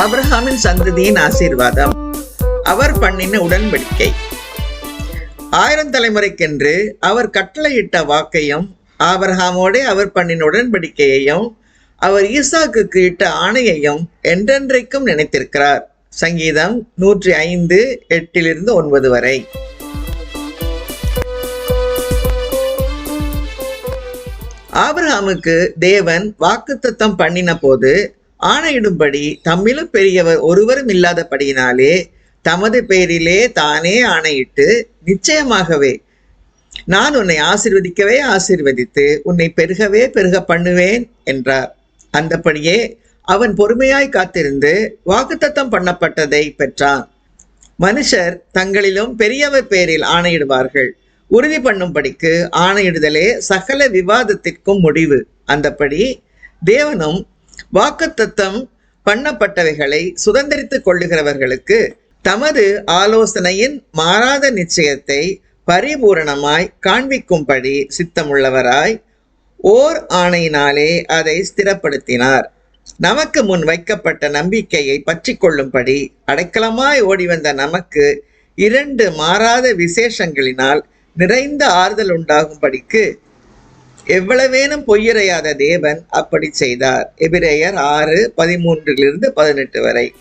ஆபிரஹாமின் சந்ததியின் ஆசீர்வாதம். அவர் பண்ணின உடன்படிக்கை. ஆயிரம் தலைமுறைக்கென்று அவர் கட்டளையிட்ட வாக்கையும் ஆபிரகாமோடே அவர் பண்ணின உடன்படிக்கையையும் அவர் ஈசாக்குக்கு இட்ட ஆணையையும் என்றென்றைக்கும் நினைத்திருக்கிறார். சங்கீதம் நூற்றி ஐந்து எட்டிலிருந்து ஒன்பது வரை. ஆபிரஹாமுக்கு தேவன் வாக்குத்தத்தம் பண்ணின போது ஆணையிடும்படி தம்மிலும் பெரியவர் ஒருவரும் இல்லாதபடியினாலே தமது பெயரிலே தானே ஆணையிட்டு நிச்சயமாகவே நான் உன்னை ஆசிர்வதிக்கவே ஆசிர்வதித்து உன்னை பெருகவே பெருக பண்ணுவேன் என்றார். அந்தபடியே அவன் பொறுமையாய் காத்திருந்து வாக்குத்தத்தம் பண்ணப்பட்டதை பெற்றான். மனுஷர் தங்களிலும் பெரியவர் பேரில் ஆணையிடுவார்கள். உறுதி பண்ணும்படிக்கு ஆணையிடுதலே சகல விவாதத்திற்கும் முடிவு. அந்தபடி தேவனும் வாக்குத்தத்தம் பண்ணப்பட்டவைகளை சுதந்திரித்துக் கொள்ளுகிறவர்களுக்கு தமது ஆலோசனையின் மாறாத நிச்சயத்தை பரிபூரணமாய் காண்பிக்கும்படி சித்தமுள்ளவராய் ஓர் ஆணையினாலே அதை ஸ்திரப்படுத்தினார். நமக்கு முன் வைக்கப்பட்ட நம்பிக்கையை பற்றி கொள்ளும்படி அடைக்கலமாய் ஓடி வந்த நமக்கு இரண்டு மாறாத விசேஷங்களினால் நிறைந்த ஆறுதல் உண்டாகும்படிக்கு எவ்வளவேனும் பொய்யறையாத தேவன் அப்படி செய்தார். எபிரேயர் ஆறு பதிமூன்றிலிருந்து பதினெட்டு வரை.